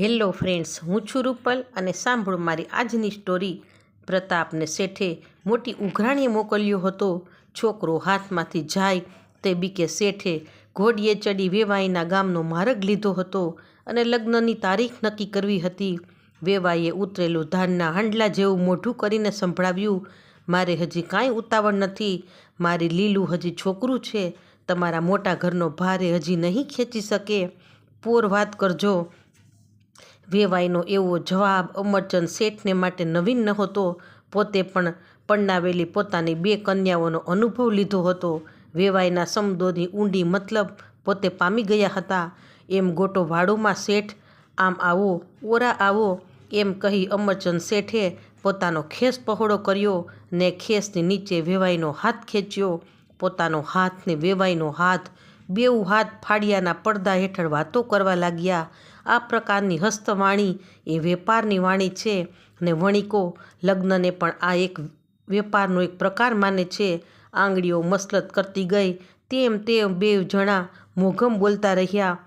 Hello friends, હું છું રૂપલ અને સાંભળો મારી આજની સ્ટોરી. પ્રતાપને શેઠે મોટી ઉઘરાણીએ મોકલ્યો હતો. છોકરો હાથમાંથી જાય તે બીકે શેઠે ઘોડીએ ચડી વેવાઈના ગામનો માર્ગ લીધો હતો અને લગ્નની તારીખ નક્કી કરવી હતી. વેવાઈએ ઉતરેલું ધાનના હાંડલા જેવું મોઢું કરીને સંભળાવ્યું, મારે હજી કાંઈ ઉતાવળ નથી. મારી લીલું હજી છોકરું છે. તમારા મોટા ઘરનો ભારે હજી નહીં ખેંચી શકે. પોર વાત કરજો. વેવાઈનો એવો જવાબ અમરચંદ શેઠને માટે નવીન નહોતો, પોતે પણ પરણાવેલી પોતાની બે કન્યાઓનો અનુભવ લીધો હતો. વેવાઈના શબ્દોની ઊંડી મતલબ પોતે પામી ગયા હતા. એમ ગોટો વાડોમાં શેઠ, આમ આવો, ઓરા આવો, એમ કહી અમરચંદ શેઠે પોતાનો ખેસ પહોળો કર્યો ને ખેસની નીચે વેવાઈનો હાથ ખેંચ્યો. પોતાનો હાથ ને વેવાઈનો હાથ, બેઉ હાથ ફાડિયાના પડદા હેઠળ વાતો કરવા લાગ્યા. આ પ્રકારની હસ્તવાણી એ વેપારની વાણી છે અને વણિકો લગ્નને પણ આ એક વેપારનો એક પ્રકાર માને છે. આંગળીઓ મસલત કરતી ગઈ. તેમ તેમ બે જણા મોઘમ બોલતા રહ્યા.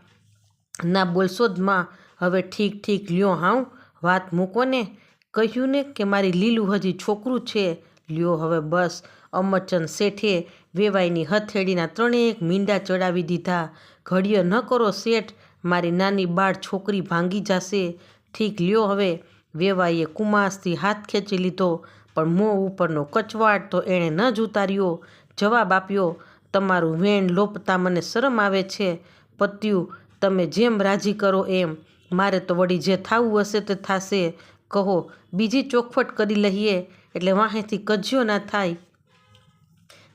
ના બોલશોદમાં હવે ઠીક ઠીક, લ્યો, હાઉ? વાત મૂકો ને. કહ્યું ને કે મારી લીલું હજી છોકરું છે. લ્યો, હવે બસ. અમરચંદ શેઠે વેવાઈની હથેળીના ત્રણેક મીંડા ચડાવી દીધા. ઘડીએ ન કરો શેઠ. મારી નાની બાળ છોકરી ભાંગી જશે. ઠીક, લ્યો હવે. વેવાઈએ કુમાસથી હાથ ખેંચી લીધો, પણ મોં ઉપરનો કચવાટ તો એણે ન જ ઉતાર્યો. જવાબ આપ્યો, તમારું વેણ લોપતા મને શરમ આવે છે. પત્યું, તમે જેમ રાજી કરો એમ. મારે તો વળી જે થાવું હશે તે થાશે. કહો, બીજી ચોખવટ કરી લઈએ, એટલે વાહેથી કજ્યો ના થાય.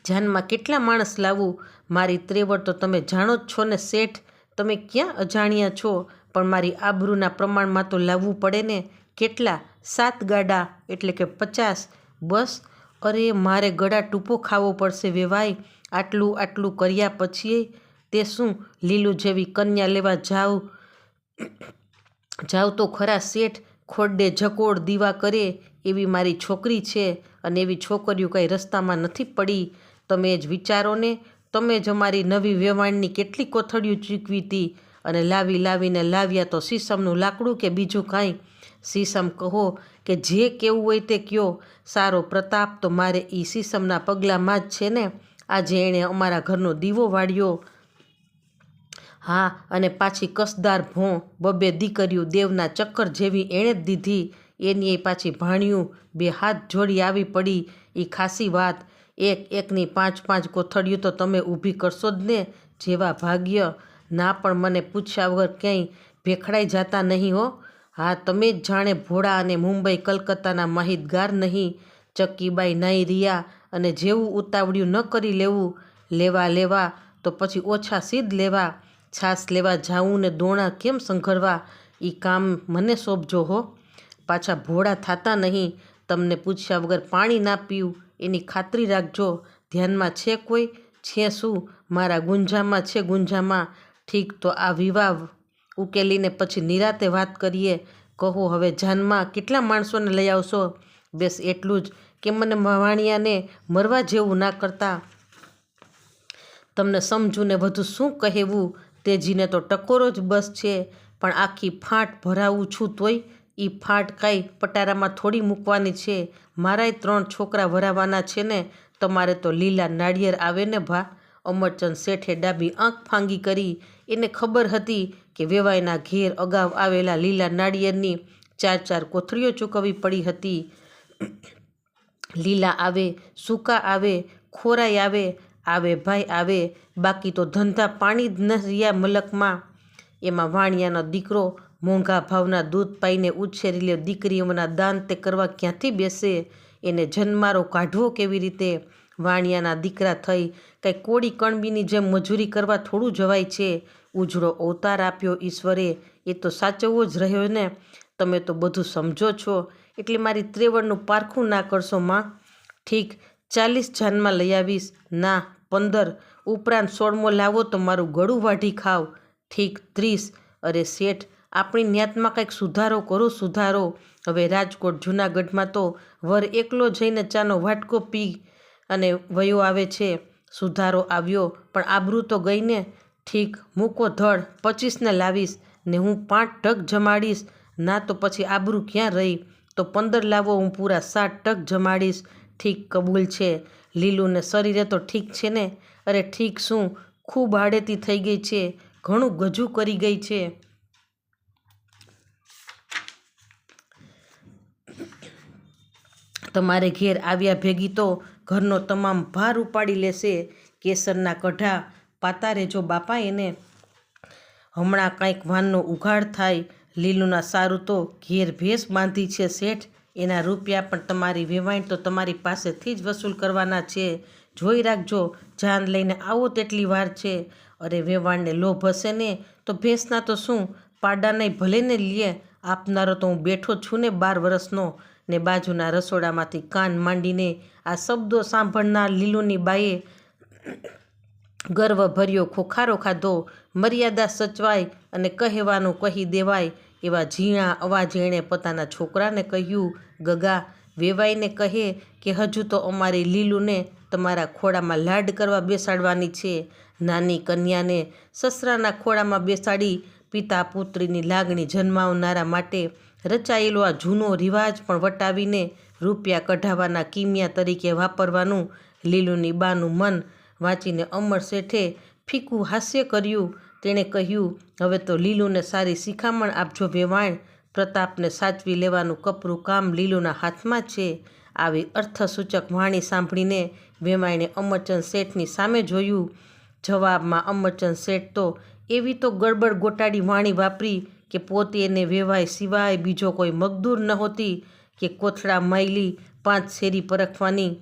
જાનમાં કેટલા માણસ લાવું? મારી ત્રેવડ તો તમે જાણો જ છો ને શેઠ. તમે ક્યાં અજાણ્યા છો? પણ મારી આબરૂના પ્રમાણમાં તો લાવવું પડે ને? કેટલા? સાત ગાડા, એટલે કે પચાસ? બસ? અરે, મારે ગળા ટૂંપો ખાવો પડશે વેવાય આટલું આટલું કર્યા પછી તે શું લીલું જેવી કન્યા લેવા જાવ? જાવ તો ખરા શેઠ ખોડે ઝકોડ દીવા કરે એવી મારી છોકરી છે અને એવી છોકરીઓ કંઈ રસ્તામાં નથી પડી. તમે જ વિચારો ને તમે જ અમારી નવી વેવાણની કેટલી કોથળીઓ ચૂકવી હતી અને લાવી લાવીને લાવ્યા તો સીસમનું લાકડું કે બીજું કાંઈ? સીસમ, કહો કે જે કેવું હોય તે કયો. સારો પ્રતાપ તો મારે એ સીસમના પગલાંમાં જ છે ને? આજે એણે અમારા ઘરનો દીવો વાળ્યો. હા, અને પાછી કસદાર ભોં, બબે દીકરીઓ દેવના ચક્કર જેવી એણે જ દીધી. એની એ પાછી ભાણ્યું, બે હાથ જોડી આવી પડી. એ ખાસી વાત. એક એકની પાંચ પાંચ કોથળીઓ તો તમે ઊભી કરશો જ ને જેવા ભાગ્ય. ના, પણ મને પૂછ્યા વગર ક્યાંય ભેખડાઈ જતા નહીં હો. હા, તમે જ જાણે ભોળા અને મુંબઈ કલકત્તાના માહિતગાર નહીં. ચક્કીબાઈ નાઈ રહ્યા અને જેવું ઉતાવળ્યું ન કરી લેવું, લેવા લેવા તો પછી ઓછા સીધ લેવા. છાસ લેવા જાવું ને દોણા કેમ સંઘરવા? એ કામ મને સોંપજો હો. પાછા ભોળા થતા નહીં. તમને પૂછ્યા વગર પાણી ના પીવું. એની ખાતરી રાખજો. ધ્યાનમાં છે કોઈ? છે શું? મારા ગુંજામાં છે ગુંજામાં. ઠીક, તો આ વિવાહ ઉકેલીને પછી નિરાતે વાત કરીએ. કહો, હવે જાનમાં કેટલા માણસોને લઈ આવશો? બેસ, એટલું જ કે મને વાણિયાને મરવા જેવું ના કરતા. તમને સમજુને વધુ શું કહેવું? તેજીને તો ટકોરો જ બસ છે. પણ આખી ફાંટ ભરાવું છું તોય એ ફાટ કાંઈ પટારામાં થોડી મૂકવાની છે. મારાય ત્રણ છોકરા ભરાવાના છે ને, તમારે તો લીલા નાળિયેર આવે ને ભા. અમરચંદ શેઠે ડાબી આંખ ફાંગી કરી. એને ખબર હતી કે વેવાઈના ઘેર અગાઉ આવેલા લીલા નાળિયેરની ચાર ચાર કોથળીઓ ચૂકવવી પડી હતી. લીલા આવે, સૂકા આવે ખોરાઈ આવે આવે ભાઈ આવે, બાકી તો ધંધા પાણી જ ન રહ્યા મલકમાં. એમાં વાણિયાનો દીકરો મોંઘા ભાવના દૂધ પાઈને ઉછેરી લે દીકરીઓના દાન તે કરવા ક્યાંથી બેસે? એને જન્મારો કાઢવો કેવી રીતે? વાણિયાના દીકરા થઈ કંઈ કોળી કણબીની જેમ મજૂરી કરવા થોડું જવાય છે? ઉજળો અવતાર આપ્યો ઈશ્વરે. એ તો સાચવવો જ રહ્યો ને? તમે તો બધું સમજો છો. એટલે મારી ત્રેવડનું પારખું ના કરશો માં? ઠીક, ચાલીસ જાનમાં લઈ આવીશ. ના, પંદર. ઉપરાંત સોળમો લાવો તો મારું ગળું વાઢી ખાવ. ઠીક, ત્રીસ. અરે શેઠ આપણી ન્યાતમાં કંઈક સુધારો કરો, સુધારો. હવે રાજકોટ, જૂનાગઢમાં તો વર એકલો જઈને ચાનો વાટકો પી અને વયો આવે છે. સુધારો આવ્યો, પણ આબરૂ તો ગઈને ઠીક મૂકો ધડ, પચીસને લાવીશ ને હું પાંચ ટક જમાડીશ. ના તો પછી આબરૂ ક્યાં રહી? તો પંદર લાવો, હું પૂરા સાત ટક જમાડીશ. ઠીક કબૂલ છે. લીલુંને શરીરે તો ઠીક છે ને? અરે ઠીક શું? ખૂબ આડેતી થઈ ગઈ છે. ઘણું ગજું કરી ગઈ છે. તમારે ઘેર આવ્યા ભેગી તો ઘરનો તમામ ભાર ઉપાડી લેશે. કેસરના કઢા પાતા રેજો બાપા એને હમણાં કાંઈક વાનનો ઉઘાડ થાય, લીલુના સારું તો ઘેર ભેંસ બાંધી છે શેઠ. એના રૂપિયા પણ તમારી વેવાણ તો તમારી પાસેથી જ વસૂલ કરવાના છે. જોઈ રાખજો, જાન લઈને આવો તેટલી વાર છે. અરે વેવાણને લોભ હશે ને, તો ભેંસના તો શું? પાડાને ભલે ને લે આપનારો તો હું બેઠો છું ને બાર વર્ષનો ને બાજુના રસોડામાંથી કાન માંડીને આ શબ્દો સાંભળનાર લીલુની બાઈએ ગર્વભર્યો ખોખારો ખાધો, મર્યાદા સચવાય અને કહેવાનું કહી દેવાય એવા ઝીણા અવાજ એણે પોતાના છોકરાને કહ્યું, ગગા, વેવાઈને કહે કે હજુ તો અમારી લીલુને તમારા ખોળામાં લાડ કરવા બેસાડવાની છે. નાની કન્યાને સસરાના ખોળામાં બેસાડી પિતા પુત્રીની લાગણી જન્માવનારા માટે રચાયેલો આ જૂનો રિવાજ પણ વટાવીને રૂપિયા કઢાવવાના કિમિયા તરીકે વાપરવાનું લીલુની બાનું મન વાંચીને અમર શેઠે ફીકું હાસ્ય કર્યું. તેણે કહ્યું, હવે તો લીલુને સારી શિખામણ આપજો વેવાણ. પ્રતાપને સાચવી લેવાનું કપરું કામ લીલુના હાથમાં છે. આવી અર્થસૂચક વાણી સાંભળીને વેવાણે અમરચંદ શેઠની સામે જોયું. જવાબમાં અમરચંદ શેઠ તો એવી તો ગડબડ ગોટાડી વાણી વાપરી કે પોતે એને વેવાય સિવાય બીજો કોઈ મગદૂર નહોતી કે કોથળા માયલી, પાંચ શેરી પરખવાની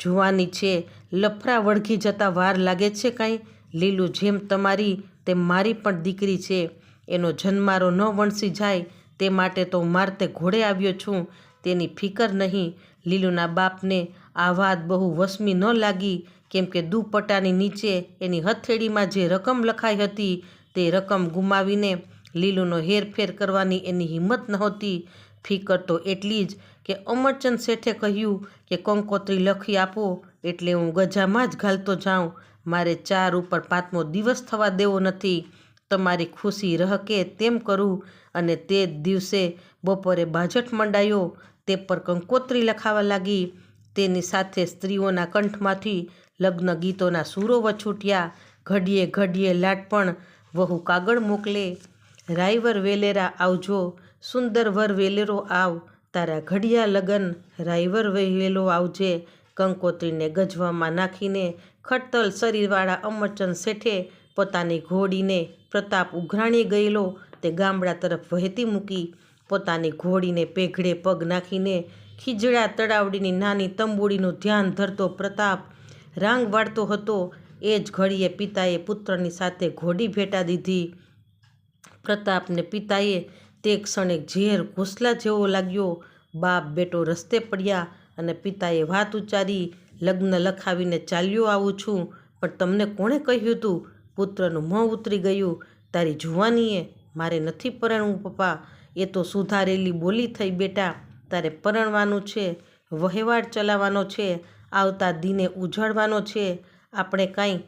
જુવાની છે. લફરા વળગી જતાં વાર લાગે છે કાંઈ? લીલું જેમ તમારી તેમ મારી પણ દીકરી છે. એનો જન્મારો ન વણસી જાય તે માટે તો મારતે ઘોડે આવ્યો છું. તેની ફિકર નહીં. લીલુના બાપને આ વાત બહુ વસમી ન લાગી. કેમ કે દુપટ્ટાની નીચે એની હથેળીમાં જે રકમ લખાઈ હતી તે રકમ ગુમાવીને લીલુનો હેરફેર કરવાની એની હિંમત નહોતી. ફિકર તો એટલી જ કે અમરચંદ શેઠે કહ્યું કે કંકોત્રી લખી આપો એટલે હું ગજામાં જ ઘાલતો જાઉં. મારે ચાર ઉપર પાંચમો દિવસ થવા દેવો નથી. તમારી ખુશી રહકે તેમ કરું અને તે દિવસે બપોરે બાજટ મંડાયો. તે પર કંકોત્રી લખાવા લાગી. તેની સાથે સ્ત્રીઓના કંઠમાંથી લગ્ન ગીતોના સૂરો વછૂટ્યા. ઘડીએ ઘડીએ લાટપણ વહુ કાગળ મોકલે. રાયવર વેલેરા આવજો સુંદર વર વેલેરો આવ, તારા ઘડિયા લગન રાઈવર વેલો આવજે, કંકોત્રીને ગજવામાં નાખીને ખટતલ શરીરવાળા અમરચંદ શેઠે પોતાની ઘોડીને પ્રતાપ ઉઘરાણી ગયેલો, તે ગામડા તરફ વહેતી મૂકી, પોતાની ઘોડીને પેઘડે પગ નાખીને ખીજડા તળાવડીની નાની તંબુડીનું ધ્યાન ધરતો પ્રતાપ રાંગ વાળતો હતો, એ જ ઘડીએ પિતાએ પુત્રની સાથે ઘોડી ભેટા દીધી. પ્રતાપને પિતાએ તે ક્ષણે ઝેર ઘોસલા જેવો લાગ્યો. બાપ બેટો રસ્તે પડ્યા અને પિતાએ વાત ઉચ્ચારી, લગ્ન લખાવીને ચાલ્યો આવું છું, પણ તમને કોણે કહ્યું હતું પુત્રનું મોં ઉતરી ગયું. તારી જુવાનીએ મારે નથી પરણવું, પપ્પા. એ તો સુધારેલી બોલી થઈ, બેટા. તારે પરણવાનું છે વહેવાડ ચલાવવાનો છે, આવતા દિને ઉજાડવાનો છે. આપણે કાંઈ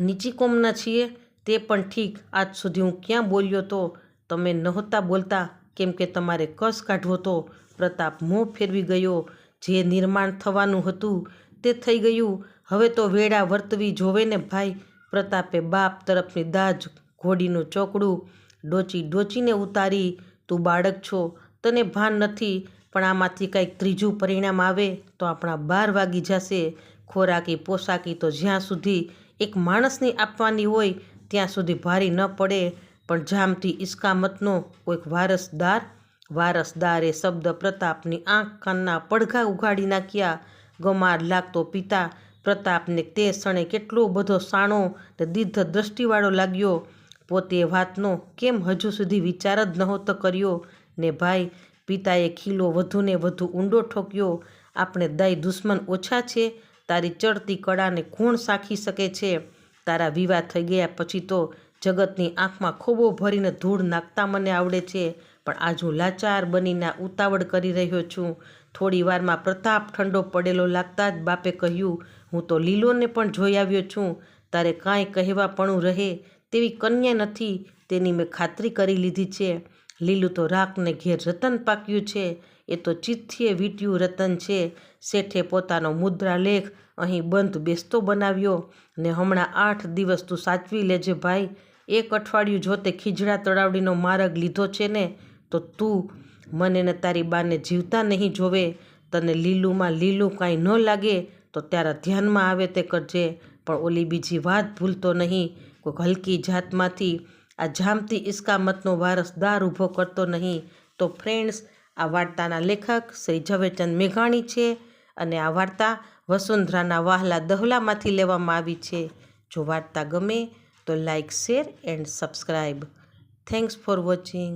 નીચી કોમના છીએ? તે પણ ઠીક. આજ સુધી હું ક્યાં બોલ્યો તો તમે નહોતા બોલતા. કેમ કે તમારે કસ કાઢવો તો? પ્રતાપ મોં ફેરવી ગયો. જે નિર્માણ થવાનું હતું તે થઈ ગયું. હવે તો વેળા વર્તવી જોવે ને ભાઈ. પ્રતાપે બાપ તરફની દાજ ઘોડીનું ચોકડું ડોચી ડોચીને ઉતારી. તું બાળક છો. તને ભાન નથી. પણ આમાંથી કંઈક ત્રીજું પરિણામ આવે તો આપણા બાર વાગી જશે. ખોરાકી, પોશાકી તો જ્યાં સુધી એક માણસની આપવાની હોય ત્યાં સુધી ભારી ન પડે, પણ જામતી ઇસ્કામતનો કોઈક વારસદાર, વારસદારે શબ્દ પ્રતાપની આંખ કાનના પડઘા ઉઘાડી નાખ્યા. ગમાર લાગતો પિતા પ્રતાપને તે ક્ષણે કેટલો બધો સાણો ને દીર્ઘ દ્રષ્ટિવાળો લાગ્યો. પોતે વાતનો કેમ હજુ સુધી વિચાર જ નહોતો કર્યો ને ભાઈ, પિતાએ ખીલો વધુને વધુ ઊંડો ઠોક્યો. આપણે દાય દુશ્મન ઓછા છે, તારી ચડતી કળાને કોણ સાખી શકે છે? તારા વિવાહ થઈ ગયા પછી તો જગતની આંખમાં ખોબો ભરીને ધૂળ નાખતા મને આવડે છે. પણ આજ હું લાચાર બનીને ઉતાવળ કરી રહ્યો છું. થોડી વારમાં પ્રતાપ ઠંડો પડેલો લાગતા જ બાપે કહ્યું, હું તો લીલોને પણ જોઈ આવ્યો છું. તારે કાંઈ કહેવાપણું રહે તેવી કન્યા નથી. તેની મેં ખાતરી કરી લીધી છે. લીલું તો રાખને ઘેર રતન પાક્યું છે. એ તો ચિત્થીએ વીટ્યું રતન છે. શેઠે પોતાનો મુદ્રાલેખ અહીં બંધ બેસતો બનાવ્યો ને હમણાં આઠ દિવસ તું સાચવી લેજે ભાઈ. એક અઠવાડિયું જો તે ખીજડા તળાવડીનો માર્ગ લીધો છે ને, તો તું મને ને તારી બાને જીવતા નહીં જોવે. તને લીલુંમાં લીલું કાંઈ ન લાગે, તો ત્યારે ધ્યાનમાં આવે તે કરજે. પણ ઓલી બીજી વાત ભૂલતો નહીં. કોઈક હલકી જાતમાંથી આ જામતી ઇસ્કામતનો વારસદાર ઊભો કરતો નહીં. તો ફ્રેન્ડ્સ આ વાર્તાના લેખક શ્રી ઝવેરચંદ મેઘાણી છે અને આ વાર્તા વસુંધરાના વાહલા દહલામાંથી લેવામાં આવી છે. જો વાર્તા ગમે તો like share and subscribe thanks for watching.